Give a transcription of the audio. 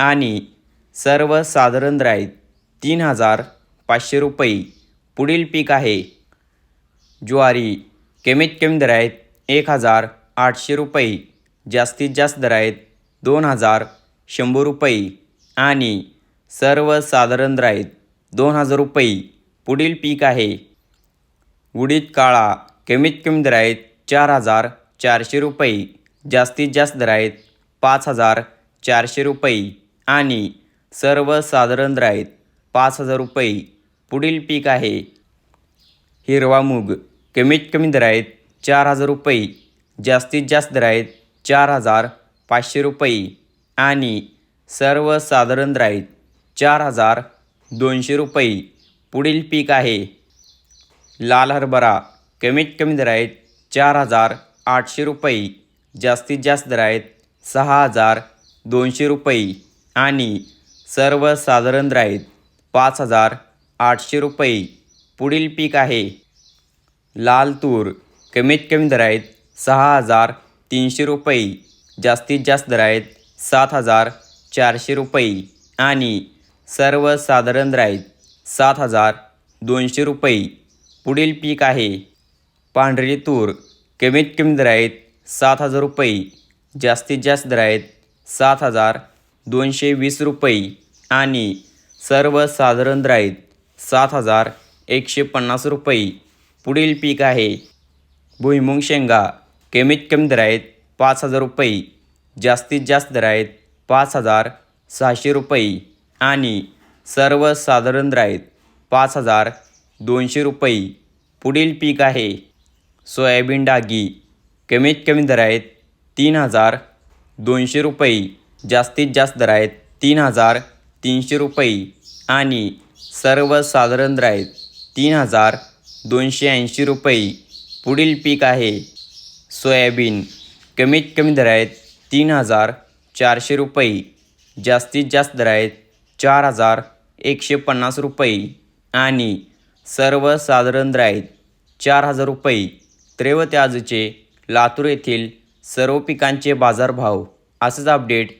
आणि सर्वसाधारण दर तीन हजार पाचशे रुपये पुढील पीक आहे. ज्वारी कमीत कमी दर आहेत एक हजार आठशे रुपये जास्तीत जास्त दर आहेत दोन हजार शंभर रुपये आणि सर्वसाधारण दर दोन हजार रुपये पुढील पीक आहे. उडीद काळा कमीत कमी दर आहेत चार हजार चारशे रुपये जास्तीत जास्त दर आहेत पाच हजार चारशे रुपये. आणि सर्वसाधारण साधारण आहेत पाच हजार रुपये पुढील पीक आहे. हिरवा मूग कमीत कमी दर आहेत चार हजार रुपये जास्तीत जास्त दर आहेत चार हजार पाचशे रुपये आणि सर्वसाधारण साधारण आहेत चार हजार दोनशे रुपये पुढील पीक आहे. लाल हरभरा कमीत कमी दर आहेत चार हजार आठशे रुपये जास्तीत जास्त दर आहेत सहा हजार दोनशे रुपये. आणि सर्वसाधारण दर पाच हजार आठशे रुपये पुढील पीक आहे. लाल तूर कमीत कमी दर आहेत सहा हजार तीनशे रुपये जास्तीत जास्त दर आहेत सात हजार चारशे रुपये आणि सर्वसाधारण दर सात हजार दोनशे रुपये पुढील पीक आहे. पांढरी तूर कमीत कमी दर आहेत सात हजार रुपये जास्तीत जास्त दर आहेत सात हजार दोनशे वीस रुपये आणि सर्वसाधारण दर आहेत सात हजार एकशे पन्नास रुपये. पुढील पीक आहे भुईमुंग शेंगा. कमीत कमी दर आहेत पाच हजार रुपये. जास्तीत जास्त दर आहेत पाच हजार सहाशे रुपये आणि सर्वसाधारण दर पाच हजार दोनशे रुपये. पुढील पीक आहे सोयाबीन डागी. कमीत कमी दर आहेत तीन हजार दोनशे रुपये. जास्तीत जास्त दर आहेत तीन हजार तीनशे रुपये आणि सर्वसाधारण दर आहेत तीन हजार दोनशे ऐंशी रुपये. पुढील पीक आहे सोयाबीन. कमीत कमी दर आहेत तीन हजार चारशे रुपये. जास्तीत जास्त दर आहेत चार हजार एकशे पन्नास रुपये आणि सर्वसाधारण दर आहेत चार हजार रुपये. त्रेवते आजचे लातूर येथील सर्व पिकांचे बाजारभाव. असंच अपडेट